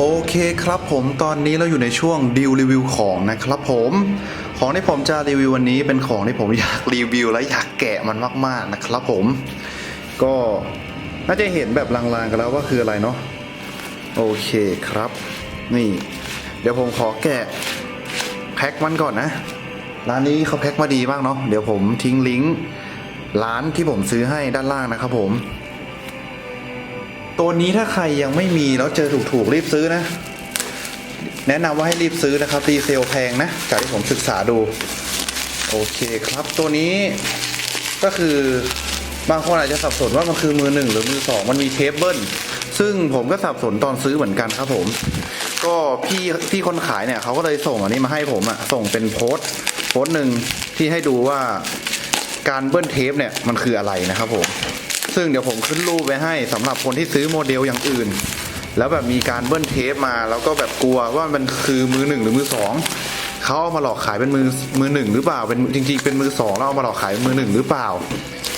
โอเคครับผมตอนนี้เราอยู่ในช่วงดีลรีวิวของนะครับผมของที่ผมจะรีวิววันนี้เป็นของที่ผมอยากรีวิวและอยากแกะมันมากๆนะครับผม ก็น่าจะเห็นแบบลางๆกันแล้วว่าคืออะไรเนาะโอเคครับ นี่ เดี๋ยวผมขอแกะแพ็คมันก่อนนะร้านนี้เขาแพ็คมาดีมากเนาะเดี๋ยวผมทิ้งลิงก์ร้านที่ผมซื้อให้ด้านล่างนะครับผม ตัวนี้ถ้าใครยังไม่มีแล้วเจอถูกๆรีบซื้อนะ แนะนำว่าให้รีบซื้อนะครับรีเซลแพงนะจากที่ผมศึกษาดู โอเคครับตัวนี้ก็คือบางคนอาจจะสับสนว่ามันคือมือหนึ่งหรือมือสองมันมีเทปเบิลซึ่งผมก็สับสนตอนซื้อเหมือนกันครับผม ก็พี่พี่คนขายเนี่ยเขาก็เลยส่งอันนี้มาให้ผมอะส่งเป็นโพสต์โพสหนึ่งที่ให้ดูว่าการเบิ้ลเทปเนี่ยมันคืออะไรนะครับผม ซึ่งเดี๋ยวผมขึ้นรูปไว้ให้สำหรับคนที่ซื้อโมเดลอย่างอื่น แล้วแบบมีการเบิ้ลเทปมา แล้วก็แบบกลัวว่ามันคือมือหนึ่งหรือมือสองเขาเอามาหลอกขายเป็นมือมือหนึ่งหรือเปล่าเป็นจริงๆเป็นมือสองแล้วเอามาหลอกขายเป็นมือหนึ่งหรือเปล่า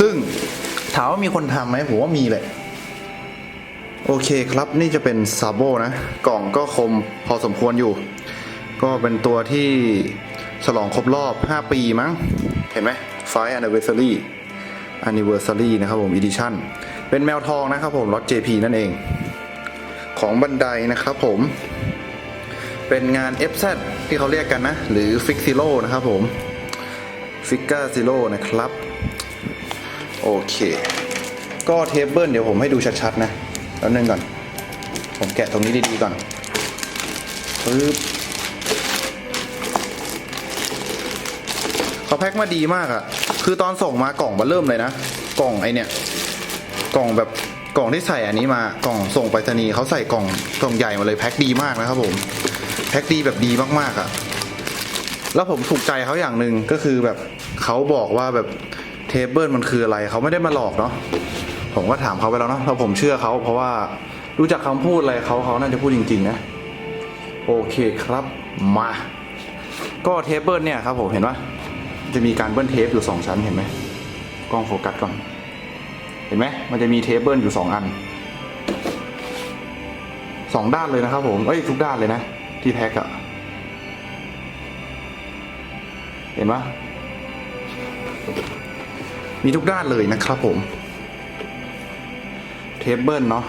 ซึ่งถามว่ามีคนทำไหมผมว่ามีแหละโอเคครับนี่จะเป็นซาโบนะ กล่องก็คมพอสมควรอยู่ ก็เป็นตัวที่ฉลองครบรอบ 5 ปีมั้ง เห็นไหม5 anniversary anniversary นะครับผม edition เป็นแมวทองนะครับผมรถ JP นั่นเอง ของบันไดนะครับผม เป็นงาน FZ ที่เขาเรียกกันนะ หรือ Fix Zero นะครับผม Figure Zero นะครับ โอเค ก็เทเบิลเดี๋ยวผมให้ดูชัดๆนะแล้วนึงก่อน ผมแกะตรงนี้ดีๆก่อนปึ๊บเขาแพ็คมาดีมากอะ คือตอนส่งมากล่องมาเริ่มเลยนะ กล่องไอเนี่ย กล่องแบบกล่องที่ใส่อันนี้มากล่องส่งไปรษณีย์เขาใส่กล่องกล่องใหญ่มาเลยแพ็คดีมากนะครับผม แพ็คดีแบบดีมากๆอะแล้วผมถูกใจเขาอย่างหนึ่งก็คือแบบเขาบอกว่าแบบเทปเบิลมันคืออะไรเขาไม่ได้มาหลอกเนาะผมก็ถามเขาไปแล้วเนาะแล้วผมเชื่อเขาเพราะว่ารู้จักคำพูดอะไรเขาเขาน่าจะพูดจริงๆนะโอเคครับมา ก็เทปเบิลเนี่ยครับผมเห็นปะ จะมีการเบิ้ลเทปอยู่สองชั้นเห็นไหมกล้องโฟกัสก่อน เห็นไหมมันจะมีเทปเบิลอยู่สองอันสองด้านเลยนะครับผม เอ้ยทุกด้านเลยนะ ที่แพ็กอะเห็นปะมีทุกด้านเลยนะครับผม เทปเบิลเนาะ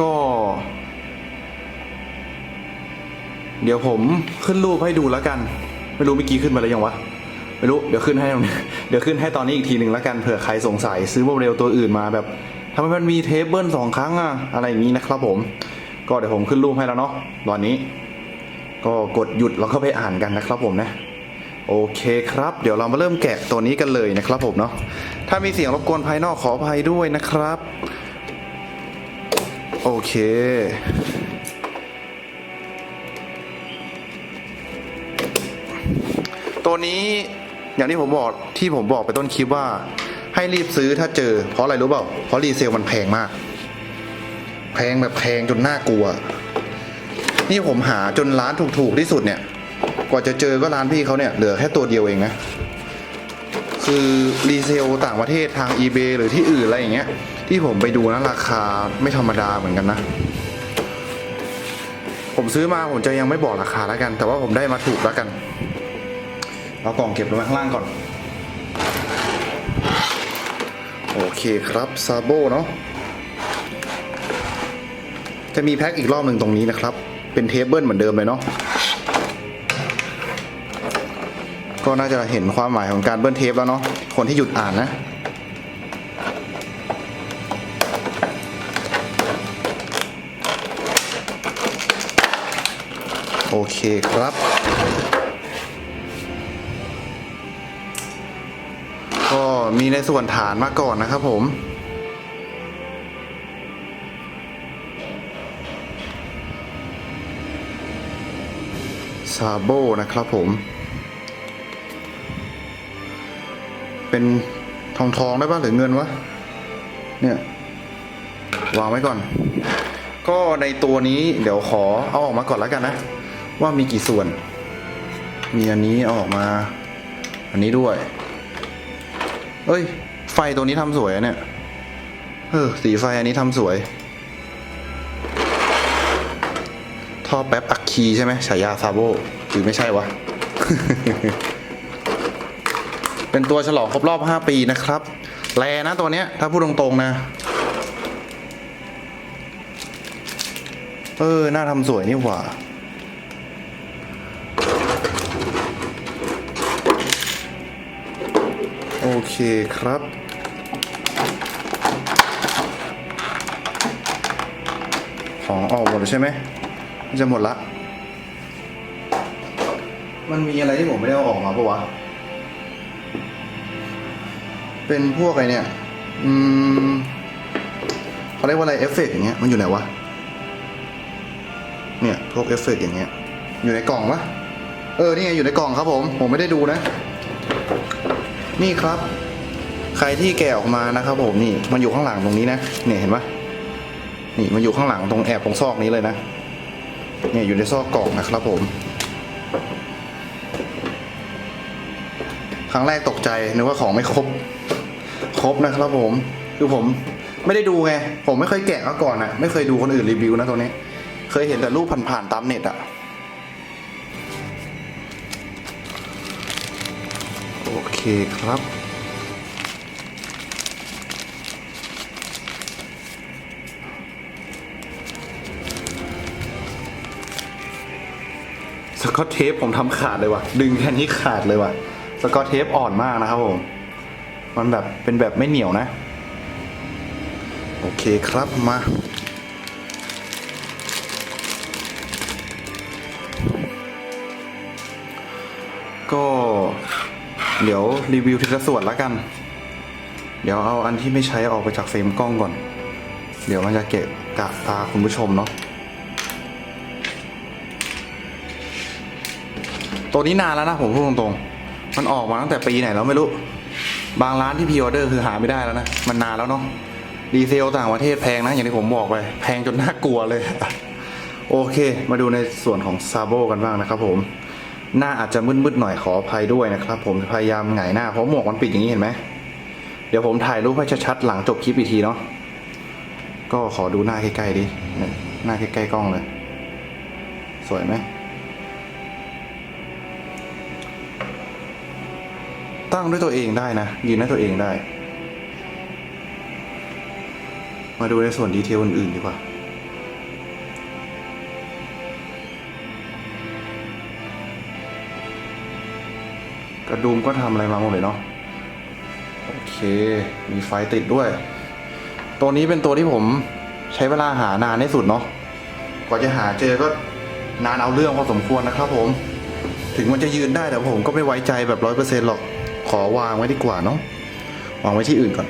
ก็ เดี๋ยวผมขึ้นรูปให้ดูแล้วกัน ไม่รู้เมื่อกี้ขึ้นมาแล้วยังวะ ไม่รู้เดี๋ยวขึ้นให้เดี๋ยวขึ้นให้ตอนนี้อีกทีหนึ่งแล้วกันเผื่อใครสงสัยซื้อโมเดลตัวอื่นมาแบบทำไมมันมีเทปเบิลสองครั้งอะอะไรอย่างนี้นะครับผม ก็เดี๋ยวผมขึ้นรูปให้แล้วเนาะตอนนี้ ก็กดหยุดแล้วก็ไปอ่านกันนะครับผมนะโอเคครับ เดี๋ยวเรามาเริ่มแกะตัวนี้กันเลยนะครับผมเนาะถ้ามีเสียงรบกวนภายนอกขออภัยด้วยนะครับ โอเค ตัวนี้ อย่างที่ผมบอกที่ผมบอกไปต้นคลิปว่า ให้รีบซื้อถ้าเจอ เพราะอะไรรู้เปล่าเพราะรีเซลมันแพงมาก แพงแบบแพงจนน่ากลัว นี่ผมหาจนร้านถูกๆที่สุดเนี่ย กว่าจะเจอก็ร้านพี่เขาเนี่ยเหลือแค่ตัวเดียวเองนะคือรีเซลต่างประเทศทาง eBay หรือที่อื่นอะไรอย่างเงี้ย ที่ผมไปดูนะราคาไม่ธรรมดาเหมือนกันนะ ผมซื้อมาผมจะยังไม่บอกราคาแล้วกัน แต่ว่าผมได้มาถูกแล้วกัน เอากล่องเก็บลงมาข้างล่างก่อน โอเคครับซาโบเนาะจะมีแพ็คอีกรอบหนึ่งตรงนี้นะครับ เป็นเทปเบิลเหมือนเดิมเลยเนาะก็น่าจะเห็นความหมายของการเบิ้ลเทปแล้วเนาะคนที่หยุดอ่านนะโอเคครับ มีในส่วนฐานมาก่อนนะครับผม ซาโบนะครับผม เป็นทองทองๆได้ป่ะหรือเงินวะ เนี่ย วางไว้ก่อน ก็ในตัวนี้เดี๋ยวขอเอาออกมาก่อนแล้วกันนะ ว่ามีกี่ส่วน มีอันนี้เอาออกมา อันนี้ด้วย เอ้ย ไฟตัวนี้ทำสวยเนี่ย เออ สีไฟอันนี้ทำสวย ท่อแป๊บอัคคีใช่ไหมฉายาซาโบหรือไม่ใช่วะ เป็นตัวฉลองครบรอบ 5 ปีนะครับแลนะตัวเนี้ย ถ้าพูดตรงๆนะ เออ น่าทำสวยนี่หว่า โอเคครับ ของออกหมดแล้วใช่ไหมจะหมดละ มันมีอะไรที่ผมไม่ได้เอาออกมาปะวะ เป็นพวกอะไรเนี่ย อืมเขาเรียกว่าอะไรเอฟเฟกต์อย่างเงี้ย มันอยู่ไหนวะ เนี่ย พวกเอฟเฟกต์อย่างเงี้ย อยู่ในกล่องปะเออ นี่ไง อยู่ในกล่องครับผม ผมไม่ได้ดูนะ นี่ครับ ใครที่แกะออกมานะครับ ผมนี่มันอยู่ข้างหลังตรงนี้นะเนี่ยเห็นปะนี่มันอยู่ข้างหลังตรงแอบตรงซอกนี้เลยนะเนี่ยอยู่ในซอกกล่องนะครับผม ครั้งแรกตกใจนึกว่าของไม่ครบ ครบนะครับผมคือผมไม่ได้ดูไง ผมไม่เคยแกะมาก่อนอะไม่เคยดูคนอื่นรีวิวนะตัวนี้ เคยเห็นแต่รูปผ่านๆตามเน็ตอะ เคครับ สกอตเทปผมทำขาดเลยว่ะ ดึงแค่นี้ขาดเลยว่ะ สกอตเทปอ่อนมากนะครับผม มันแบบเป็นแบบไม่เหนียวนะ โอเคครับมาก็ เดี๋ยวรีวิวทีละส่วนแล้วกัน เดี๋ยวเอาอันที่ไม่ใช้ออกไปจากเฟรมกล้องก่อน เดี๋ยวมันจะเกะกะตาคุณผู้ชมเนาะ ตัวนี้นานแล้วนะผมพูดตรงๆ มันออกมาตั้งแต่ปีไหนแล้วไม่รู้ บางร้านที่พ r ออเดอร์คือหาไม่ได้แล้วนะ มันนานแล้วเนาะ ดีเซลต่างประเทศแพงนะ อย่างที่ผมบอกไป แพงจนน่ากลัวเลย โอเค มาดูในส่วนของซาโบกันบ้างนะครับผม หน้าอาจจะมืดๆหน่อยขออภัยด้วยนะครับ ผมพยายามหงายหน้าเพราะหมวกมันปิดอย่างนี้เห็นไหมเดี๋ยวผมถ่ายรูปให้ชัดๆหลังจบคลิปอีกทีเนาะก็ขอดูหน้าใกล้ๆดิหน้าใกล้ๆกล้องเลย สวยไหมตั้งด้วยตัวเองได้นะ ยืนด้ตัวเองได้ มาดูในส่วนดีเทลอื่นๆดีกว่า กระดุมก็ทำอะไรมาหมดเลยเนาะโอเคมีไฟติดด้วย ตัวนี้เป็นตัวที่ผมใช้เวลาหานานที่สุดเนาะกว่าจะหาเจอก็นานเอาเรื่องพอสมควรนะครับผม ถึงมันจะยืนได้แต่ผมก็ไม่ไว้ใจแบบร้อยเปอร์เซ็นต์หรอกขอวางไว้ดีกว่าเนาะวางไว้ที่อื่นก่อน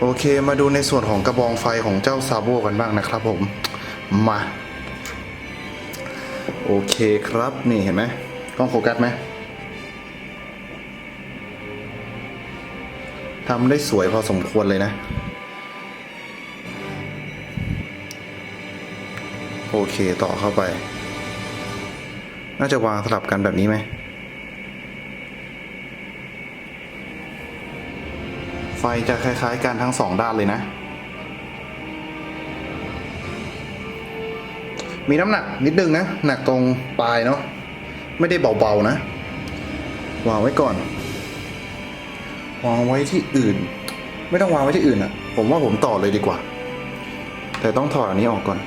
โอเคมาดูในส่วนของกระบองไฟของเจ้าซาโบกันบ้างนะครับผมมา โอเคครับนี่เห็นไหมกล้องโฟกัสไหม ทำได้สวยพอสมควรเลยนะ โอเคต่อเข้าไป น่าจะวางสลับกันแบบนี้ไหมไฟจะคล้ายๆกันทั้งสองด้านเลยนะ มีน้ำหนักนิดนึงนะ หนักตรงปลายเนาะ ไม่ได้เบาๆนะ วางไว้ก่อน วางไว้ที่อื่น ไม่ต้องวางไว้ที่อื่นอะผมว่าผมต่อเลยดีกว่า แต่ต้องถอดอันนี้ออกก่อน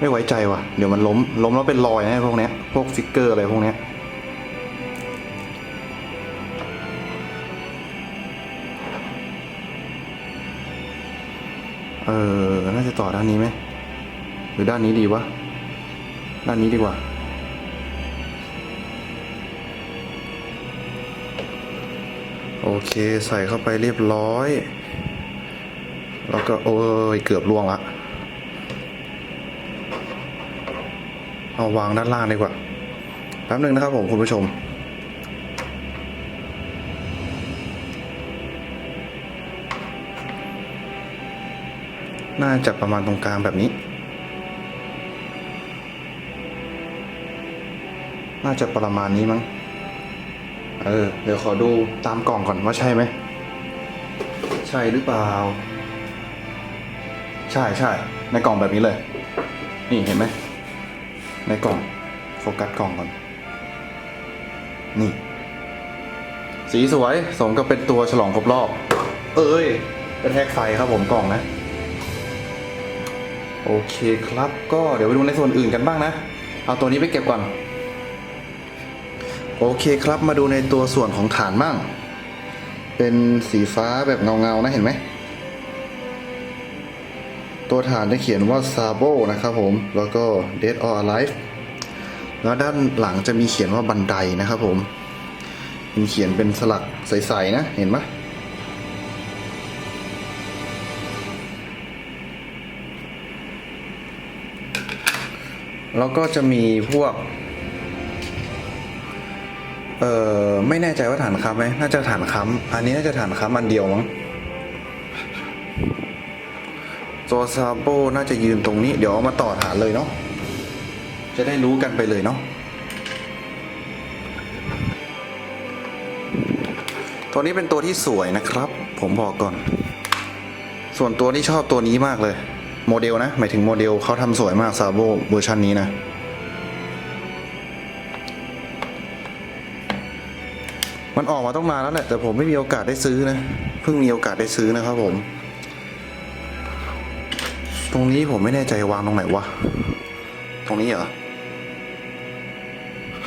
ไม่ไว้ใจว่ะ เดี๋ยวมันล้ม ล้มแล้วเป็นรอยนะพวกเนี้ย พวกฟิกเกอร์อะไรพวกเนี้ยเออ น่าจะต่อด้านนี้ไหม หรือด้านนี้ดีวะ ด้านนี้ดีกว่า โอเคใส่เข้าไปเรียบร้อย แล้วก็โอ้ยเกือบล่วงละเอาวางด้านล่างดีกว่าแป๊บหนึ่งนะครับผมคุณผู้ชมน่าจะประมาณตรงกลางแบบนี้ น่าจะประมาณนี้มั้ง เออ เดี๋ยวขอดูตามกล่องก่อนว่าใช่ไหม ใช่หรือเปล่า ใช่ใช่ ในกล่องแบบนี้เลย นี่เห็นไหม ในกล่อง โฟกัสกล่องก่อน นี่ สีสวย สมกับเป็นตัวฉลองครบรอบ เอ้ยกระแทกไฟครับผมกล่องนะ โอเคครับ ก็เดี๋ยวไปดูในส่วนอื่นกันบ้างนะ เอาตัวนี้ไปเก็บก่อน โอเคครับมาดูในตัวส่วนของฐานบ้างเป็นสีฟ้าแบบเงาๆนะเห็นไหม ตัวฐานจะเขียนว่า Sabo นะครับผม แล้วก็ Dead or Alive แล้วด้านหลังจะมีเขียนว่าบันไดนะครับผมมีเขียนเป็นสลักใสๆนะเห็นไหมแล้วก็จะมีพวก เออไม่แน่ใจว่าฐานค้ำไหมน่าจะฐานค้ำอันนี้น่าจะฐานค้ำอันเดียวมั้งตัวซาโบน่าจะยืนตรงนี้ เดี๋ยวเอามาต่อฐานเลยเนาะจะได้รู้กันไปเลยเนาะตัวนี้เป็นตัวที่สวยนะครับ ผมบอกก่อน ส่วนตัวที่ชอบตัวนี้มากเลย โมเดลนะ หมายถึงโมเดลเขาทำสวยมากซาโบเวอร์ชันนี้นะ มันออกมาต้องนานแล้วแหละแต่ผมไม่มีโอกาสได้ซื้อนะเพิ่งมีโอกาสได้ซื้อนะครับผม ตรงนี้ผมไม่แน่ใจวางตรงไหนวะตรงนี้เหรอ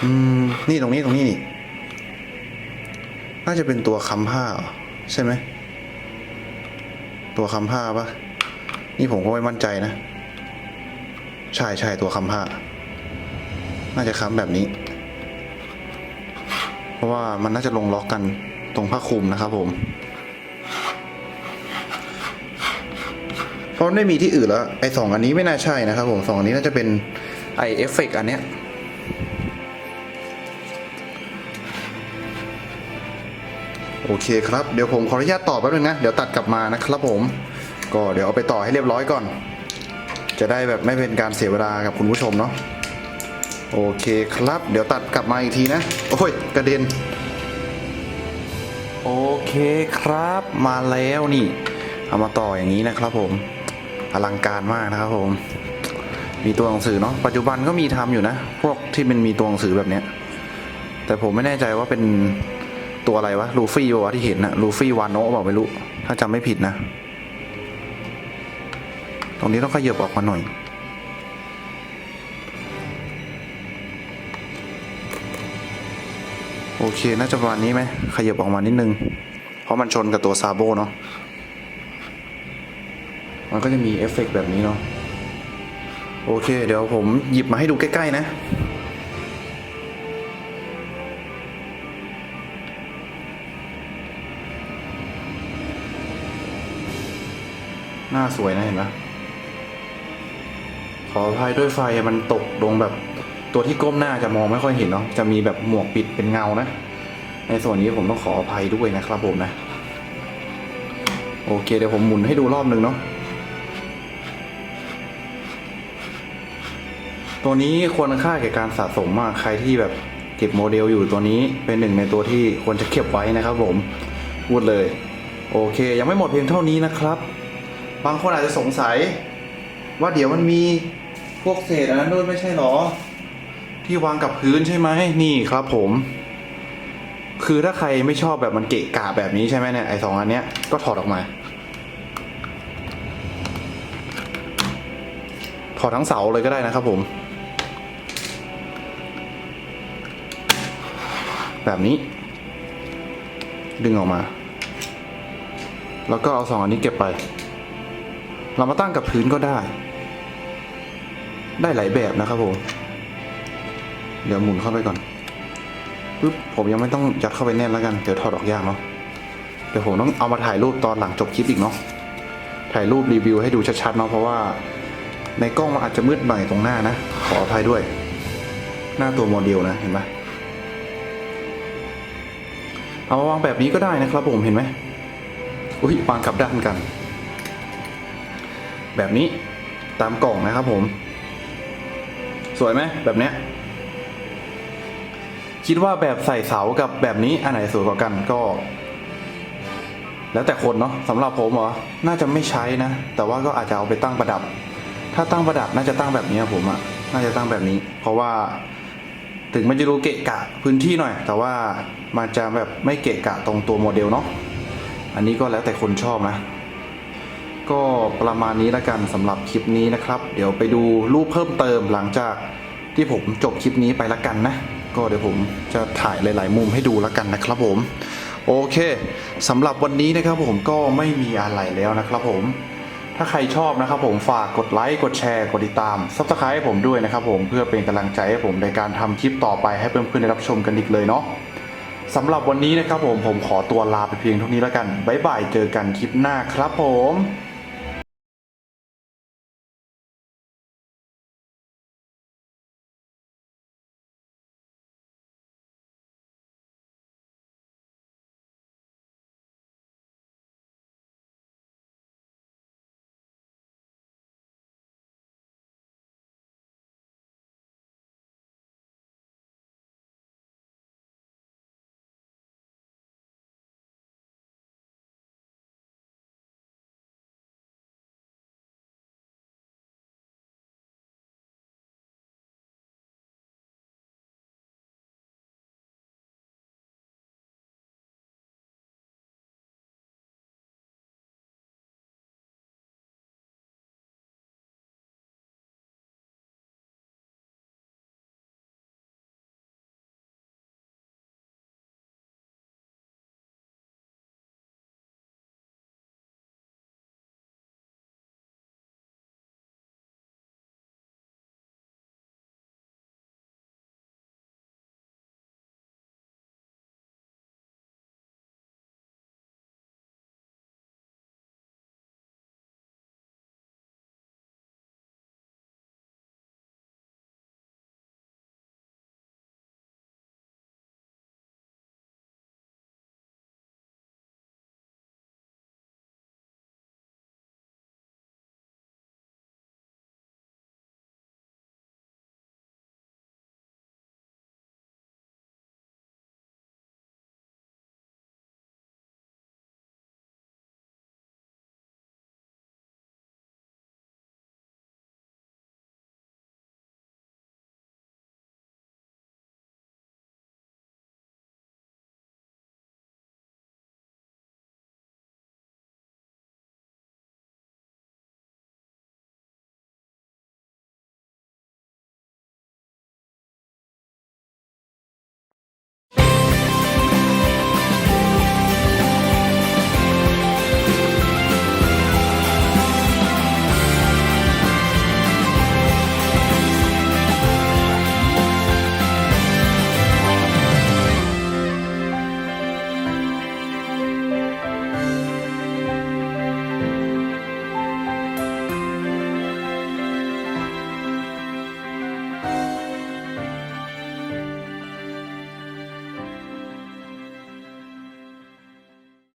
อืมนี่ตรงนี้ตรงนี้นี่น่าจะเป็นตัวคำผ้าใช่ไหมตัวคำผ้าปะนี่ผมก็ไม่มั่นใจนะ ใช่ใช่ตัวคำผ้า น่าจะค้ำแบบนี้ ราะว่ามันน่าจะลงล็อกกันตรงผ้าคลุมนะครับผมเพราะไม่มีที่อื่นแล้วไอ้สองอันนี้ไม่น่าใช่นะครับผมสองอันนี้น่าจะเป็นไอเอฟเฟกอันเนี้ยโอเคครับเดี๋ยวผมขออนุญาตต่อแป๊บนึงนะเดี๋ยวตัดกลับมานะครับผม ก็เดี๋ยวเอาไปต่อให้เรียบร้อยก่อน จะได้แบบไม่เป็นการเสียเวลากับคุณผู้ชมเนาะ โอเคครับ เดี๋ยวตัดกลับมาอีกทีนะ โอ้ย กระเด็น โอเคครับ มาแล้วนี่ เอามาต่ออย่างนี้นะครับผม อลังการมากนะครับผม มีตัวหนังสือเนาะ ปัจจุบันก็มีทำอยู่นะ พวกที่มันมีตัวหนังสือแบบเนี้ย แต่ผมไม่แน่ใจว่าเป็นตัวอะไรวะ ลูฟี่วะที่เห็นนะลูฟี่วานโนะบอกไม่รู้ ถ้าจำไม่ผิดนะ ตรงนี้ต้องขยับออกมาหน่อย โอเค น่าจะประมาณนี้ไหมขยับออกมานิดนึง เพราะมันชนกับตัวซาโบเนาะ มันก็จะมีเอฟเฟกต์แบบนี้เนาะ โอเค เดี๋ยวผมหยิบมาให้ดูใกล้ ๆ นะ หน้าสวยนะเห็นไหมขออภัยด้วยไฟมันตกลงแบบ ตัวที่ก้มหน้าจะมองไม่ค่อยเห็นเนาะจะมีแบบหมวกปิดเป็นเงานะ ในส่วนนี้ผมต้องขออภัยด้วยนะครับผมนะ โอเคเดี๋ยวผมหมุนให้ดูรอบหนึ่งเนาะตัวนี้ควรค่าแก่การสะสมมากใครที่แบบเก็บโมเดลอยู่ตัวนี้เป็นหนึ่งในตัวที่ควรจะเก็บไว้นะครับผมพูดเลย โอเค ยังไม่หมดเพียงเท่านี้นะครับ บางคนอาจจะสงสัย ว่าเดี๋ยวมันมีพวกเศษอันนั้นด้วยไม่ใช่หรอ ที่วางกับพื้นใช่ไหมนี่ครับผม คือถ้าใครไม่ชอบแบบมันเกะกะแบบนี้ใช่ไหมเนี่ยไอสองอันเนี้ยก็ถอดออกมา ถอดทั้งเสาเลยก็ได้นะครับผม แบบนี้ ดึงออกมา แล้วก็เอาสองอันนี้เก็บไป เรามาตั้งกับพื้นก็ได้ ได้หลายแบบนะครับผม เดี๋ยวหมุนเข้าไปก่อนปึ๊บผมยังไม่ต้องยัดเข้าไปแน่นแล้วกันเดี๋ยวถอดออกยากเนาะเดี๋ยวผมต้องเอามาถ่ายรูปตอนหลังจบคลิปอีกเนาะถ่ายรูปรีวิวให้ดูชัดๆเนาะเพราะว่าในกล้องมันอาจจะมืดหน่อยตรงหน้านะ ขออภัยด้วย หน้าตัวโมเดลนะเห็นไหมเอามาวางแบบนี้ก็ได้นะครับผมเห็นไหมอุ้ยวางกลับด้านกัน แบบนี้ตามกล่องนะครับผม สวยไหมแบบเนี้ย คิดว่าแบบใส่เสากับแบบนี้อันไหนสวยกว่ากันก็ แล้วแต่คนเนาะสำหรับผมเหรอน่าจะไม่ใช้นะ แต่ว่าก็อาจจะเอาไปตั้งประดับ ถ้าตั้งประดับน่าจะตั้งแบบนี้ผมอะน่าจะตั้งแบบนี้ เพราะว่า ถึงมันจะดูเกะกะพื้นที่หน่อย แต่ว่ามันจะแบบไม่เกะกะตรงตัวโมเดลเนาะอันนี้ก็แล้วแต่คนชอบนะ ก็ประมาณนี้แล้วกันสำหรับคลิปนี้นะครับ เดี๋ยวไปดูรูปเพิ่มเติมหลังจากที่ผมจบคลิปนี้ไปละกันนะ ก็เดี๋ยวผมจะถ่ายหลาย ๆ มุมให้ดูแล้วกันนะครับผม โอเคสำหรับวันนี้นะครับผมก็ไม่มีอะไรแล้วนะครับผมถ้าใครชอบนะครับผมฝากกดไลค์กดแชร์กดติดตามซับสไครต์ให้ผมด้วยนะครับผมเพื่อเป็นกำลังใจให้ผมในการทำคลิปต่อไปให้เพื่อนๆได้รับชมกันอีกเลยเนาะสำหรับวันนี้นะครับผมผมขอตัวลาไปเพียงเท่านี้แล้วกันบ๊ายบายเจอกันคลิปหน้าครับผม